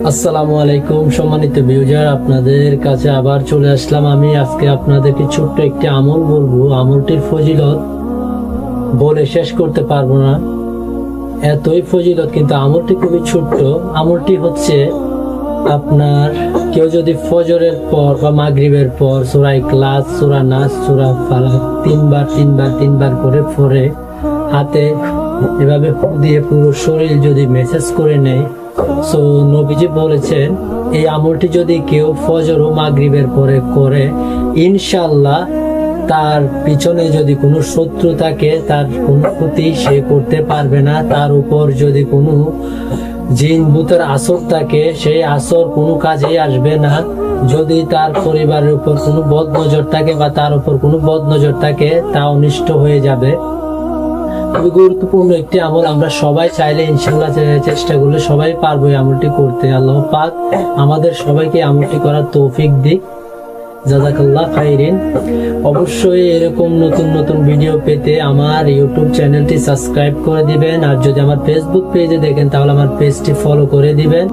আসসালামু আলাইকুম, সম্মানিত ভিউজার আপনাদের কাছে আবার চলে আসলাম আমি। আজকে আপনাদেরকে ছোট্ট একটি আমল বলব। আমলটির ফজিলত বলে শেষ করতে পারব না। এতই ফজিলত, কিন্তু আমলটি খুবই ছোট্ট। আমলটি হচ্ছে আপনার, কেউ যদি ফজরের পর বা মাগরিবের পর সুরাই ক্লাস সুরা নাচ সুরা ফালাক তিনবার তিনবার তিনবার করে পরে হাতে এভাবে দিয়ে পুরো শরীর যদি মেসেজ করে নেয়। সো নবীজি বলেছেন, এই আমলটি যদি কেউ ফজর ও মাগরিবের পরে করে ইনশাল্লাহ তার পিছনে যদি কোনো শত্রু থাকে, তার কোনো ক্ষতি সে করতে পারবে না। তার উপর যদি কোনো জিন ভূতের আসর থাকে, সেই আসর কোনো কাজেই আসবে না। যদি তার পরিবারের উপর কোনো বদ নজর থাকে বা তার উপর কোনো বদ নজর থাকে তা অনিষ্ট হয়ে যাবে। খুবই গুরুত্বপূর্ণ একটি আমল। আমরা সবাই চাইলে ইনশাল্লাহ চেষ্টা করলে সবাই পারব আমলটি করতে। আল্লাহ পাক আমাদের সবাইকে আমলটি করার তৌফিক দিক। জাজাকাল্লাহ খাইরিন অবশ্যই এরকম নতুন নতুন ভিডিও পেতে আমার ইউটিউব চ্যানেলটি সাবস্ক্রাইব করে দিবেন। আর যদি আমার ফেসবুক পেজে দেখেন, তাহলে আমার পেজটি ফলো করে দিবেন।